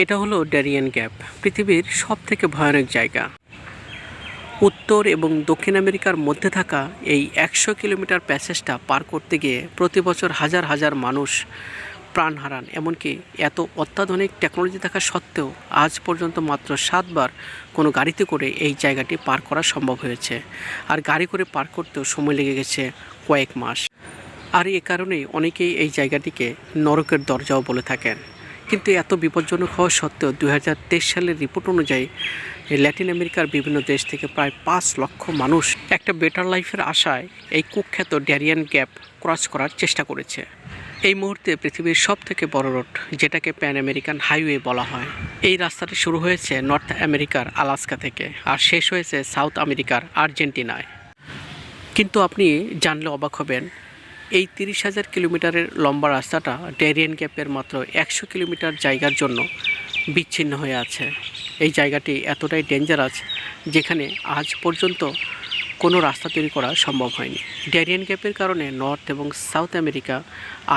এটা হলো Darien gap, পৃথিবীর সব থেকে ভয়ানক জায়গা। উত্তর এবং দক্ষিণ আমেরিকার মধ্যে থাকা এই একশো কিলোমিটার প্যাসেজটা পার করতে গিয়ে প্রতি বছর হাজার হাজার মানুষ প্রাণ হারান, এমনকি এত অত্যাধুনিক টেকনোলজি থাকা সত্ত্বেও আজ পর্যন্ত মাত্র সাতবার কোনো গাড়িতে করে এই জায়গাটি পার করা সম্ভব হয়েছে। আর গাড়ি করে পার করতেও সময় লেগে গেছে কয়েক মাস। আর এ কারণেই অনেকেই এই জায়গাটিকে নরকের দরজাও বলে থাকেন। কিন্তু এত বিপজ্জনক হওয়া সত্ত্বেও দু হাজার তেইশ সালের রিপোর্ট অনুযায়ী ল্যাটিন আমেরিকার বিভিন্ন দেশ থেকে প্রায় পাঁচ লক্ষ মানুষ একটা বেটার লাইফের আশায় এই কুখ্যাত ড্যারিয়ান গ্যাপ ক্রস করার চেষ্টা করেছে। এই মুহূর্তে পৃথিবীর সব থেকে বড় রোড, যেটাকে প্যান আমেরিকান হাইওয়ে বলা হয়। এই রাস্তাটি শুরু হয়েছে নর্থ আমেরিকার আলাস্কা থেকে আর শেষ হয়েছে সাউথ আমেরিকার আর্জেন্টিনায়। কিন্তু আপনি জানলে অবাক হবেন এই তিরিশ হাজার কিলোমিটারের লম্বা রাস্তাটা ড্যারিয়ান গ্যাপের মাত্র একশো কিলোমিটার জায়গার জন্য বিচ্ছিন্ন হয়ে আছে। এই জায়গাটি এতটাই ডেঞ্জারাস যেখানে আজ পর্যন্ত কোনো রাস্তা তৈরি করা সম্ভব হয়নি। ড্যারিয়ান গ্যাপের কারণে নর্থ এবং সাউথ আমেরিকা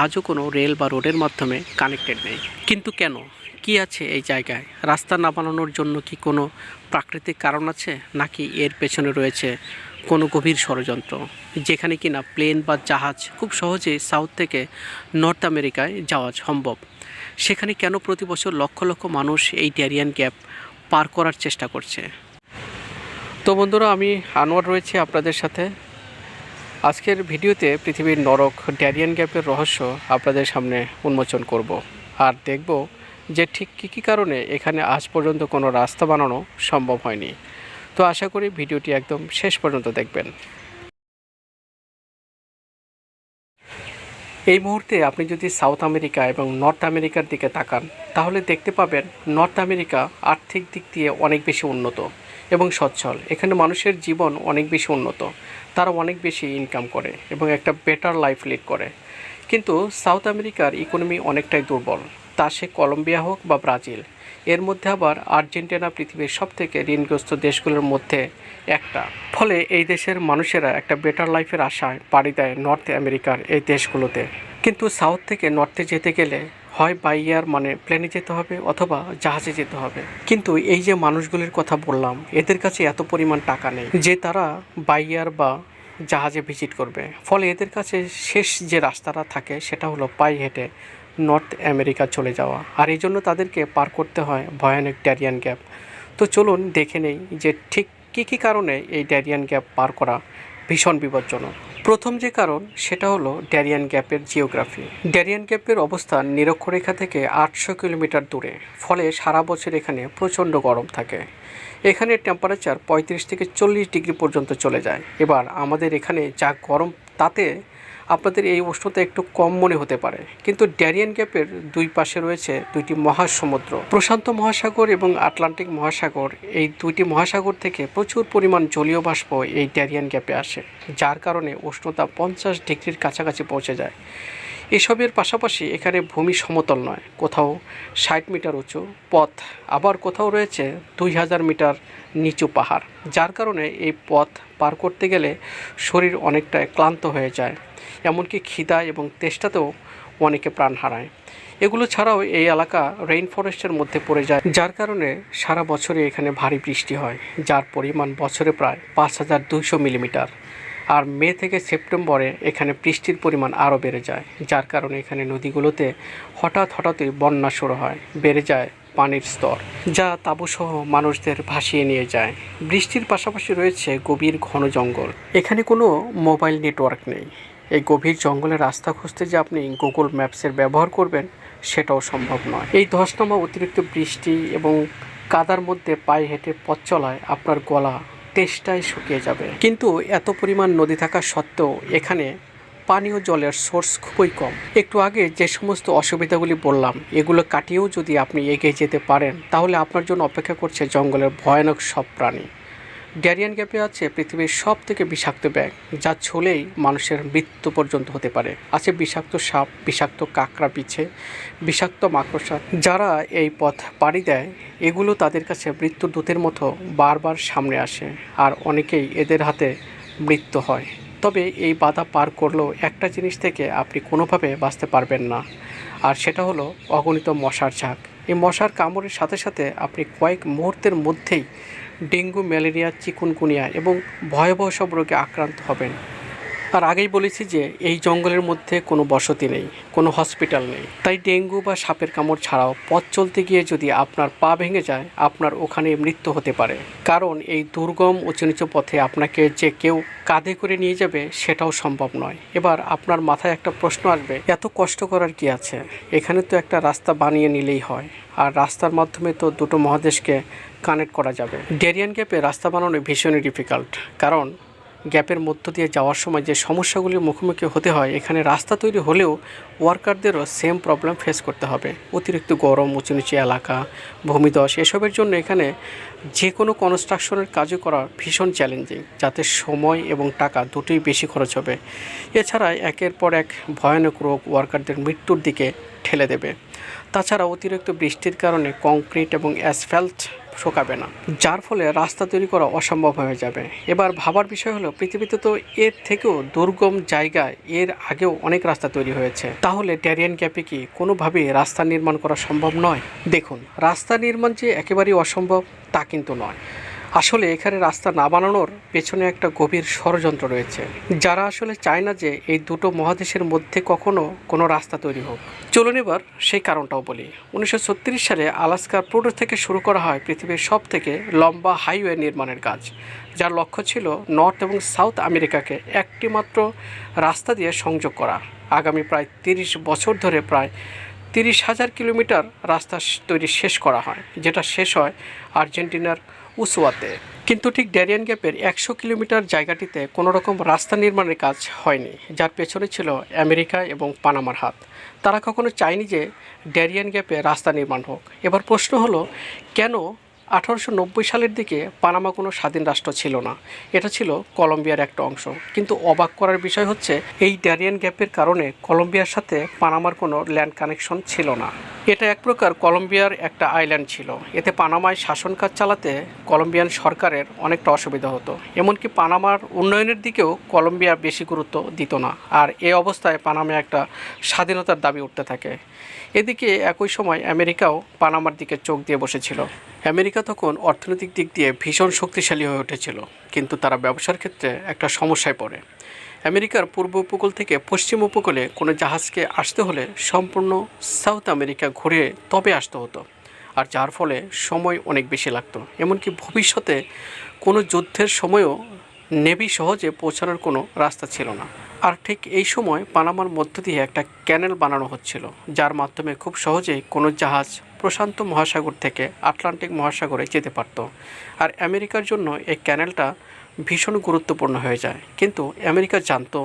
আজও কোনো রেল বা রোডের মাধ্যমে কানেক্টেড নেই। কিন্তু কেন? কি আছে এই জায়গায়? রাস্তা না বানানোর জন্য কি কোনো প্রাকৃতিক কারণ আছে? নাকি এর পেছনে রয়েছে কোনো গভীর ষড়যন্ত্র, যেখানে কিনা প্লেন বা জাহাজ খুব সহজেই সাউথ থেকে নর্থ আমেরিকায় যাওয়া সম্ভব। সেখানে কেন প্রতি বছর লক্ষ লক্ষ মানুষ এই ড্যারিয়ান গ্যাপ পার করার চেষ্টা করছে? তো বন্ধুরা, আমি আনোয়ার রয়েছে আপনাদের সাথে। আজকের ভিডিওতে পৃথিবীর নরক ড্যারিয়ান গ্যাপের রহস্য আপনাদের সামনে উন্মোচন করব। আর দেখব যে ঠিক কী কী কারণে এখানে আজ পর্যন্ত কোনো রাস্তা বানানো সম্ভব হয়নি। তো আশা করি ভিডিওটি একদম শেষ পর্যন্ত দেখবেন। এই মুহূর্তে আপনি যদি সাউথ আমেরিকা এবং নর্থ আমেরিকার দিকে তাকান, তাহলে দেখতে পাবেন নর্থ আমেরিকা আর্থিক দিক দিয়ে অনেক বেশি উন্নত এবং সচ্ছল। এখানে মানুষের জীবন অনেক বেশি উন্নত, তারা অনেক বেশি ইনকাম করে এবং একটা বেটার লাইফ লিড করে। কিন্তু সাউথ আমেরিকার ইকোনমি অনেকটাই দুর্বল। তা সে কলম্বিয়া হোক বা ব্রাজিল। এর মধ্যে আবার আর্জেন্টিনা পৃথিবীর সব থেকে ঋণগ্রস্ত দেশগুলোর মধ্যে একটা। ফলে এই দেশের মানুষেরা একটা বেটার লাইফের আশায় পাড়ি দেয় নর্থ আমেরিকার এই দেশগুলোতে। কিন্তু সাউথ থেকে নর্থে যেতে গেলে হয় বাই এয়ার মানে প্লেনে যেতে হবে অথবা জাহাজে যেতে হবে। কিন্তু এই যে মানুষগুলির কথা বললাম, এদের কাছে এত পরিমাণ টাকা নেই যে তারা বাই এয়ার বা জাহাজে ভিজিট করবে। ফলে এদের কাছে শেষ যে রাস্তাটা থাকে সেটা হলো পায়ে হেঁটে নর্থ আমেরিকা চলে যাওয়া। আর এই জন্য তাদেরকে পার করতে হয় ভয়ানক ড্যারিয়ান গ্যাপ। তো চলুন দেখে নেই যে ঠিক কী কী কারণে এই ড্যারিয়ান গ্যাপ পার করা ভীষণ বিপজ্জনক। প্রথম যে কারণ, সেটা হলো ড্যারিয়ান গ্যাপের জিওগ্রাফি। ড্যারিয়ান গ্যাপের অবস্থান নিরক্ষরেখা থেকে আটশো কিলোমিটার দূরে, ফলে সারা বছর এখানে প্রচণ্ড গরম থাকে। এখানে টেম্পারেচার পঁয়ত্রিশ থেকে চল্লিশ ডিগ্রি পর্যন্ত চলে যায়। এবার আমাদের এখানে যা গরম তাতে আপনাদের এই উষ্ণতা একটু কম মনে হতে পারে। কিন্তু ড্যারিয়ান গ্যাপের দুই পাশে রয়েছে দুইটি মহাসমুদ্র। প্রশান্ত মহাসাগর এবং আটলান্টিক মহাসাগর। এই দুইটি মহাসাগর থেকে প্রচুর পরিমাণ জলীয় বাষ্প এই ড্যারিয়ান গ্যাপে আসে, যার কারণে উষ্ণতা পঞ্চাশ ডিগ্রির কাছাকাছি পৌঁছে যায়। এসবের পাশাপাশি এখানে ভূমি সমতল নয়, কোথাও ষাট মিটার উঁচু। পথ আবার কোথাও রয়েছে দুই হাজার মিটার নিচু পাহাড়। যার কারণে এই পথ পার করতে গেলে শরীর অনেকটা ক্লান্ত হয়ে যায়। এমনকি খিদা এবং তেষ্টাতেও অনেকে প্রাণ হারায়। এগুলো ছাড়াও এই এলাকা রেইন ফরেস্টের মধ্যে পড়ে যায়, যার কারণে সারা বছরে এখানে ভারী বৃষ্টি হয়, যার পরিমাণ বছরে প্রায় পাঁচ হাজার দুইশো মিলিমিটার। আর মে থেকে সেপ্টেম্বরে এখানে বৃষ্টির পরিমাণ আরও বেড়ে যায়, যার কারণে এখানে নদীগুলোতে হঠাৎ হঠাৎই বন্যা শুরু হয়, বেড়ে যায় পানির স্তর, যা তাঁবুসহ মানুষদের ভাসিয়ে নিয়ে যায়। বৃষ্টির পাশাপাশি রয়েছে গভীর ঘন জঙ্গল। এখানে কোনো মোবাইল নেটওয়ার্ক নেই। এই গভীর জঙ্গলের রাস্তা খুঁজতে যে আপনি গুগল ম্যাপসের ব্যবহার করবেন, সেটাও সম্ভব নয়। এই ধসনামা অতিরিক্ত বৃষ্টি এবং কাদার মধ্যে পায়ে হেঁটে পথ চলায় আপনার গলা তেষ্টায় শুকিয়ে যাবে। কিন্তু এত পরিমাণ নদী থাকা সত্ত্বেও এখানে পানীয় জলের সোর্স খুবই কম। একটু আগে যে সমস্ত অসুবিধাগুলি বললাম, এগুলো কাটিয়েও যদি আপনি এগিয়ে যেতে পারেন, তাহলে আপনার জন্য অপেক্ষা করছে জঙ্গলের ভয়ানক সব প্রাণী। ড্যারিয়ান গ্যাপে আছে পৃথিবীর সব থেকে বিষাক্ত ব্যাগ, যা ছুলেই মানুষের মৃত্যু পর্যন্ত হতে পারে। আছে বিষাক্ত সাপ, বিষাক্ত কাঁকড়া পিছে, বিষাক্ত মাকড়সা। যারা এই পথ পাড়ি দেয়, এগুলো তাদের কাছে মৃত্যুর দূতের মতো বারবার সামনে আসে, আর অনেকেই এদের হাতে মৃত্যু হয়। তবে এই বাধা পার করলেও একটা জিনিস থেকে আপনি কোনোভাবে বাঁচতে পারবেন না, আর সেটা হলো অগণিত মশার ঝাঁক। এই মশার কামড়ের সাথে সাথে আপনি কয়েক মুহূর্তের মধ্যেই ডেঙ্গু ম্যালেরিয়া চিকুনকুনিয়া এবং ভয়াবহ সব রোগে আক্রান্ত হবেন। আর আগেই বলেছি যে এই জঙ্গলের মধ্যে কোনো বসতি নেই, কোনো হসপিটাল নেই। তাই ডেঙ্গু বা সাপের কামড় ছাড়াও পথ চলতে গিয়ে যদি আপনার পা ভেঙে যায়, আপনার ওখানে মৃত্যু হতে পারে। কারণ এই দুর্গম উঁচু নিচু পথে আপনাকে যে কেউ কাঁধে করে নিয়ে যাবে, সেটাও সম্ভব নয়। এবার আপনার মাথায় একটা প্রশ্ন আসবে, এত কষ্ট করার কি আছে? এখানে তো একটা রাস্তা বানিয়ে নিলেই হয়, আর রাস্তার মাধ্যমে তো দুটো মহাদেশকে কানেক্ট করা যাবে। ডেরিয়ান গ্যাপে রাস্তা বানানো ভীষণই ডিফিকাল্ট কারণ গ্যাপের মধ্য দিয়ে যাওয়ার সময় যে সমস্যাগুলির মুখোমুখি হতে হয়, এখানে রাস্তা তৈরি হলেও ওয়ার্কারদেরও সেম প্রবলেম ফেস করতে হবে। অতিরিক্ত গরম উঁচু নিচু এলাকা, ভূমিধস, এসবের জন্য এখানে যে কোনো কনস্ট্রাকশনের কাজও করা ভীষণ চ্যালেঞ্জিং যাতে সময় এবং টাকা দুটোই বেশি খরচ হবে। এছাড়া একের পর এক ভয়ানক রোগ ওয়ার্কারদের মৃত্যুর দিকে ঠেলে দেবে। তাছাড়া অতিরিক্ত বৃষ্টির কারণে কংক্রিট এবং অ্যাসফ্যাল্ট শোকাবে না। যার ফলে রাস্তা তৈরি করা অসম্ভব হয়ে যাবে। এবার ভাবার বিষয় হলো, পৃথিবীতে তো এর থেকেও দুর্গম জায়গায় এর আগেও অনেক রাস্তা তৈরি হয়েছে। তাহলে ট্যারিয়ান ক্যাপে কি কোনোভাবে রাস্তা নির্মাণ করা সম্ভব নয়? দেখুন, রাস্তা নির্মাণ যে একেবারেই অসম্ভব তা কিন্তু নয়। আসলে এখানে রাস্তা না বানানোর পেছনে একটা গভীর ষড়যন্ত্র রয়েছে। যারা আসলে চায় না যে এই দুটো মহাদেশের মধ্যে কখনো কোনো রাস্তা তৈরি হোক। চলুন এবার সেই কারণটাও বলি। উনিশশো ছত্রিশ সালে আলাস্কার প্লুটো থেকে শুরু করা হয় পৃথিবীর সব থেকে লম্বা হাইওয়ে নির্মাণের কাজ, যার লক্ষ্য ছিল নর্থ এবং সাউথ আমেরিকাকে একটি মাত্র রাস্তা দিয়ে সংযোগ করা। আগামী প্রায় তিরিশ বছর ধরে প্রায় তিরিশ হাজার কিলোমিটার রাস্তা তৈরি শেষ করা হয়, যেটা শেষ হয় আর্জেন্টিনার উসুয়াতে কিন্তু ঠিক ড্যারিয়ান গ্যাপের একশো কিলোমিটার জায়গাটিতে কোনো রকম রাস্তা নির্মাণের কাজ হয়নি, যার পেছনে ছিল আমেরিকা এবং পানামার হাত। তারা কখনো চায়নি যে ড্যারিয়ান গ্যাপে রাস্তা নির্মাণ হোক। এবার প্রশ্ন হলো, কেন আঠারোশো নব্বই সালের দিকে পানামা কোনো স্বাধীন রাষ্ট্র ছিল না। এটা ছিল কলম্বিয়ার একটা অংশ। কিন্তু অবাক করার বিষয় হচ্ছে, এই ড্যারিয়ান গ্যাপের কারণে কলম্বিয়ার সাথে পানামার কোনো ল্যান্ড কানেকশন ছিল না। এটা এক প্রকার কলম্বিয়ার একটা আইল্যান্ড ছিল। এতে পানামায় শাসন কাজ চালাতে কলম্বিয়ান সরকারের অনেকটা অসুবিধা হতো। এমনকি পানামার উন্নয়নের দিকেও কলম্বিয়া বেশি গুরুত্ব দিত না। আর এ অবস্থায় পানামা একটা স্বাধীনতার দাবি উঠতে থাকে। এদিকে একই সময় আমেরিকাও পানামার দিকে চোখ দিয়ে বসেছিল। আমেরিকা তখন অর্থনৈতিক দিক দিয়ে ভীষণ শক্তিশালী হয়ে উঠেছিল, কিন্তু তারা ব্যবসার ক্ষেত্রে একটা সমস্যায় পড়ে। আমেরিকার পূর্ব উপকূল থেকে পশ্চিম উপকূলে কোনো জাহাজকে আসতে হলে সম্পূর্ণ সাউথ আমেরিকা ঘুরে তবে আসতে হতো, আর যার ফলে সময় অনেক বেশি লাগতো। এমনকি ভবিষ্যতে কোনো যুদ্ধের সময়ও নেভি সহজে পৌঁছানোর কোনো রাস্তা ছিল না। আর ঠিক এই সময় পানামার মধ্য দিয়ে একটা ক্যানেল বানানো হচ্ছিল, যার মাধ্যমে খুব সহজেই কোনো জাহাজ প্রশান্ত মহাসাগর থেকে আটলান্টিক মহাসাগরে যেতে পারত। আর আমেরিকার জন্য এই ক্যানেলটা ভীষণ গুরুত্বপূর্ণ হয়ে যায়। কিন্তু আমেরিকা জানতো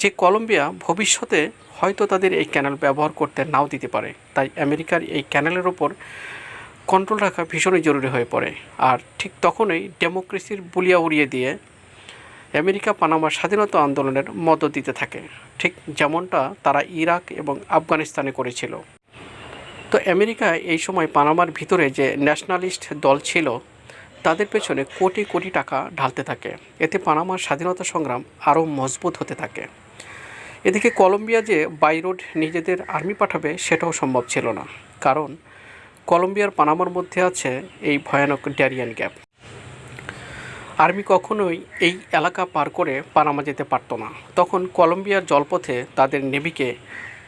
যে কলম্বিয়া ভবিষ্যতে হয়তো তাদের এই ক্যানেল ব্যবহার করতে নাও দিতে পারে। তাই আমেরিকার এই ক্যানেলের ওপর কন্ট্রোল রাখা ভীষণই জরুরি হয়ে পড়ে। আর ঠিক তখনই ডেমোক্রেসির বুলিয়া উড়িয়ে দিয়ে আমেরিকা পানামার স্বাধীনতা আন্দোলনের মদত দিতে থাকে। ঠিক যেমনটা তারা ইরাক এবং আফগানিস্তানে করেছিল। তো আমেরিকা এই সময় পানামার ভিতরে যে ন্যাশনালিস্ট দল ছিল, তাদের পেছনে কোটি কোটি টাকা ঢালতে থাকে। এতে পানামার স্বাধীনতা সংগ্রাম আরও মজবুত হতে থাকে। এদিকে কলম্বিয়া যে বাই রোড নিজেদের আর্মি পাঠাবে, সেটাও সম্ভব ছিল না। কারণ কলম্বিয়ার পানামার মধ্যে আছে এই ভয়ানক ড্যারিয়ান গ্যাপ। আর্মি কখনোই এই এলাকা পার করে পানামা যেতে পারতো না। তখন কলম্বিয়ার জলপথে তাদের নেভিকে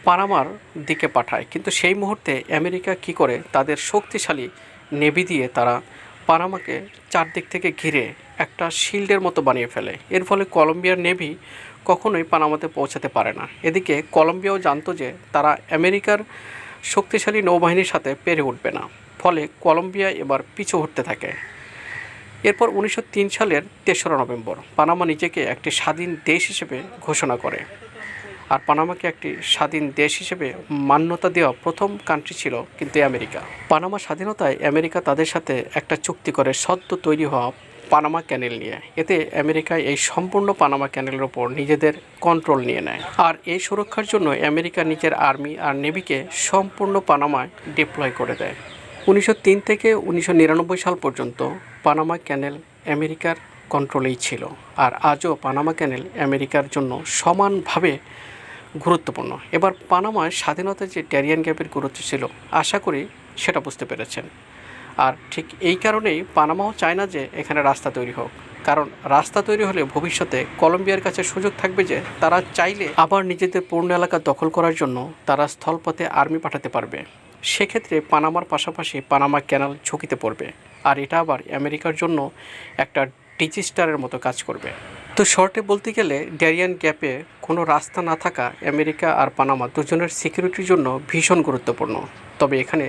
পানামার দিকে পাঠায়। কিন্তু সেই মুহূর্তে আমেরিকা কি করে তাদের শক্তিশালী নেভি দিয়ে তারা পানামাকে চারদিক থেকে ঘিরে একটা শিল্ডের মতো বানিয়ে ফেলে। এর ফলে কলম্বিয়ার নেভি কখনোই পানামাতে পৌঁছাতে পারে না। এদিকে কলম্বিয়াও জানতো যে তারা আমেরিকার শক্তিশালী নৌবাহিনীর সাথে পেরে উঠবে না। ফলে কলম্বিয়া এবার পিছু হটতে থাকে। এরপর উনিশশো তিন সালের তেসরা নভেম্বর পানামা নিজেকে একটি স্বাধীন দেশ হিসেবে ঘোষণা করে। আর পানামাকে একটি স্বাধীন দেশ হিসেবে মান্যতা দেওয়া প্রথম কান্ট্রি ছিল কিন্তু আমেরিকা। পানামা স্বাধীনতায় আমেরিকা তাদের সাথে একটা চুক্তি করে সদ্য তৈরি হওয়া পানামা ক্যানেল নিয়ে। এতে আমেরিকা এই সম্পূর্ণ পানামা ক্যানেলের ওপর নিজেদের কন্ট্রোল নিয়ে নেয়। আর এই সুরক্ষার জন্য আমেরিকা নিজের আর্মি আর নেভিকে সম্পূর্ণ পানামায় ডিপ্লয় করে দেয়। উনিশশো তিন থেকে উনিশশো নিরানব্বই সাল পর্যন্ত পানামা ক্যানেল আমেরিকার কন্ট্রোলেই ছিল। আর আজও পানামা ক্যানেল আমেরিকার জন্য সমানভাবে গুরুত্বপূর্ণ। এবার পানামায় স্বাধীনতার যে ড্যারিয়ান গ্যাপের গুরুত্ব ছিল, আশা করি সেটা বুঝতে পেরেছেন। আর ঠিক এই কারণেই পানামাও চায় না যে এখানে রাস্তা তৈরি হোক, কারণ রাস্তা তৈরি হলে ভবিষ্যতে কলম্বিয়ার কাছে সুযোগ থাকবে যে তারা চাইলে আবার নিজেদের পূর্ণ এলাকা দখল করার জন্য তারা স্থলপথে আর্মি পাঠাতে পারবে। সেক্ষেত্রে পানামার পাশাপাশি পানামা ক্যানাল ঝুঁকিতে পড়বে, আর এটা আবার আমেরিকার জন্য একটা ডিজিস্টারের মতো কাজ করবে। তো শর্টে বলতে গেলে ড্যারিয়ান গ্যাপে কোনো রাস্তা না থাকা আমেরিকা আর পানামা দুজনের সিকিউরিটির জন্য ভীষণ গুরুত্বপূর্ণ। তবে এখানে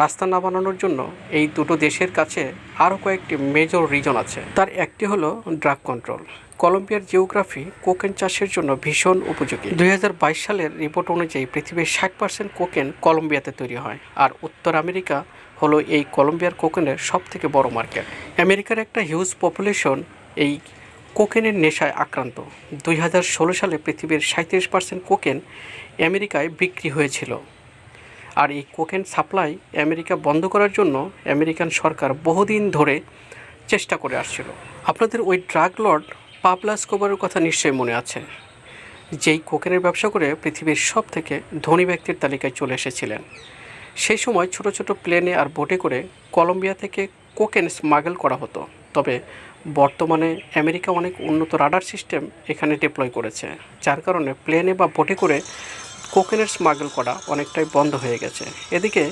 রাস্তা না বানানোর জন্য এই দুটো দেশের কাছে আরও কয়েকটি মেজর রিজন আছে। তার একটি হলো ড্রাগ কন্ট্রোল কলম্বিয়ার জিওগ্রাফি কোকেন চাষের জন্য ভীষণ উপযোগী। দুই হাজার বাইশ সালের রিপোর্ট অনুযায়ী পৃথিবীর ষাট পার্সেন্ট কোকেন কলম্বিয়াতে তৈরি হয়, আর উত্তর আমেরিকা হলো এই কলম্বিয়ার কোকেনের সব থেকে বড় মার্কেট আমেরিকার একটা হিউজ পপুলেশন এই কোকেনের নেশায় আক্রান্ত। দুই হাজার ষোলো সালে পৃথিবীর সাঁত্রিশ পার্সেন্ট কোকেন আমেরিকায় বিক্রি হয়েছিল। আর এই কোকেন সাপ্লাই আমেরিকা বন্ধ করার জন্য আমেরিকান সরকার বহুদিন ধরে চেষ্টা করে আসছিল। আপনাদের ওই ড্রাগ লর্ড পাবলাস কোবারের কথা নিশ্চয়ই মনে আছে, যেই কোকেনের ব্যবসা করে পৃথিবীর সব থেকে ধনী ব্যক্তির তালিকায় চলে এসেছিলেন। সেই সময় ছোট ছোট প্লেনে আর বোটে করে কলম্বিয়া থেকে কোকেন স্মাগল করা হতো। তবে বর্তমানে আমেরিকা অনেক উন্নত রাডার সিস্টেম এখানে ডিপ্লয় করেছে, যার কারণে প্লেনে বা বোটে করে কোকেনের স্মাগল করা অনেকটাই বন্ধ হয়ে গেছে। এদিকে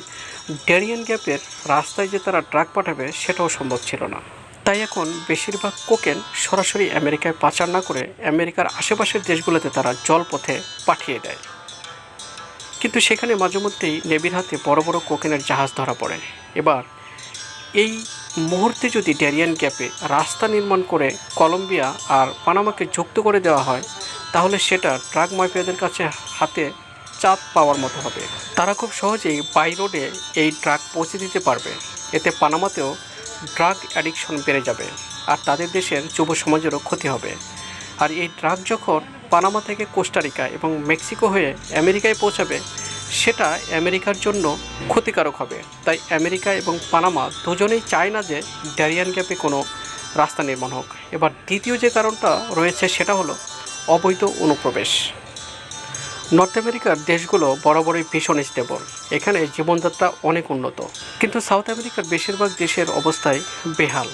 ডেরিয়ান গ্যাপের রাস্তায় যে তারা ট্রাক পাঠাবে সেটাও সম্ভব ছিল না। তাই এখন বেশিরভাগ কোকেন সরাসরি আমেরিকায় পাচার না করে আমেরিকার আশেপাশের দেশগুলোতে তারা জলপথে পাঠিয়ে দেয়। কিন্তু সেখানে মাঝে মধ্যেই নেভির হাতে বড় বড় কোকেনের জাহাজ ধরা পড়ে। এবার এই মুহূর্তে যদি ড্যারিয়ান গ্যাপে রাস্তা নির্মাণ করে কলম্বিয়া আর পানামাকে যুক্ত করে দেওয়া হয়, তাহলে সেটা ট্রাক মাফিয়াদের কাছে হাতে চাপ পাওয়ার মতো হবে। তারা খুব সহজেই বাই রোডে এই ট্রাক পৌঁছে দিতে পারবে। এতে পানামাতেও ড্রাগ অ্যাডিকশন বেড়ে যাবে আর তাদের দেশের যুব সমাজেরও ক্ষতি হবে। আর এই ড্রাগ যখন পানামা থেকে কোস্টারিকা এবং মেক্সিকো হয়ে আমেরিকায় পৌঁছাবে সেটা আমেরিকার জন্য ক্ষতিকারক হবে। তাই আমেরিকা এবং পানামা দুজনেই চায় না যে ড্যারিয়ান গ্যাপে কোনো রাস্তা নির্মাণ হোক। এবার দ্বিতীয় যে কারণটা রয়েছে সেটা হলো অবৈধ অনুপ্রবেশ। নর্থ আমেরিকার দেশগুলো বরাবরই ভীষণ স্টেবল। এখানে জীবনযাত্রা অনেক উন্নত। কিন্তু সাউথ আমেরিকার বেশিরভাগ দেশের অবস্থায় বেহাল।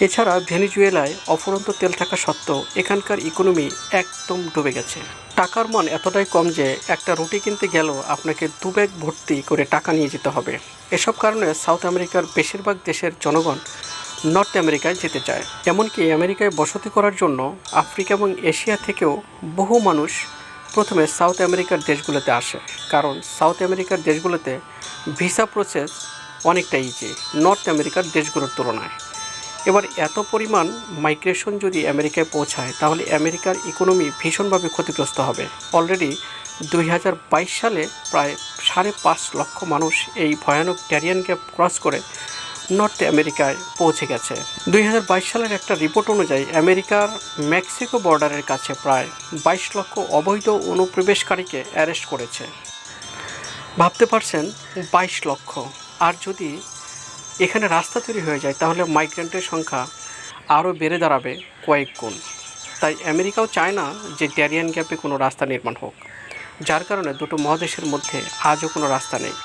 এছাড়া ভেনিজুয়েলায় অফুরন্ত তেল থাকা সত্ত্বেও এখানকার ইকোনমি একদম ডুবে গেছে। টাকার মান এতটাই কম যে একটা রুটি কিনতে গেলেও আপনাকে দু ব্যাগ ভর্তি করে টাকা নিয়ে যেতে হবে। এসব কারণে সাউথ আমেরিকার বেশিরভাগ দেশের জনগণ নর্থ আমেরিকায় যেতে চায়। এমনকি আমেরিকায় বসতি করার জন্য আফ্রিকা এবং এশিয়া থেকেও বহু মানুষ প্রথমে সাউথ আমেরিকার দেশগুলোতে আসে। কারণ সাউথ আমেরিকার দেশগুলোতে ভিসা প্রসেস অনেকটা ইজি নর্থ আমেরিকার দেশগুলোর তুলনায়। এবার এত পরিমাণ মাইগ্রেশন যদি আমেরিকায় পৌঁছায়, তাহলে আমেরিকার ইকোনমি ভীষণভাবে ক্ষতিগ্রস্ত হবে। অলরেডি দুই হাজার বাইশ সালে প্রায় সাড়ে পাঁচ লক্ষ মানুষ এই ভয়ানক ড্যারিয়ান গ্যাপ ক্রস করে নর্থ আমেরিকায় পৌঁছে গেছে। দুই হাজার বাইশ সালের একটা রিপোর্ট অনুযায়ী, আমেরিকার মেক্সিকো বর্ডারের কাছে প্রায় বাইশ লক্ষ অবৈধ অনুপ্রবেশকারীকে অ্যারেস্ট করেছে। ভাবতে পারছেন, বাইশ লক্ষ। আর যদি এখানে রাস্তা তৈরি হয়ে যায়, তাহলে মাইগ্রেন্টের সংখ্যা আরও বেড়ে দাঁড়াবে কয়েক গুণ। তাই আমেরিকাও চায় না যে ড্যারিয়ান গ্যাপে কোনো রাস্তা নির্মাণ হোক, যার কারণে দুটো মহাদেশের মধ্যে আজও কোনো রাস্তা নেই।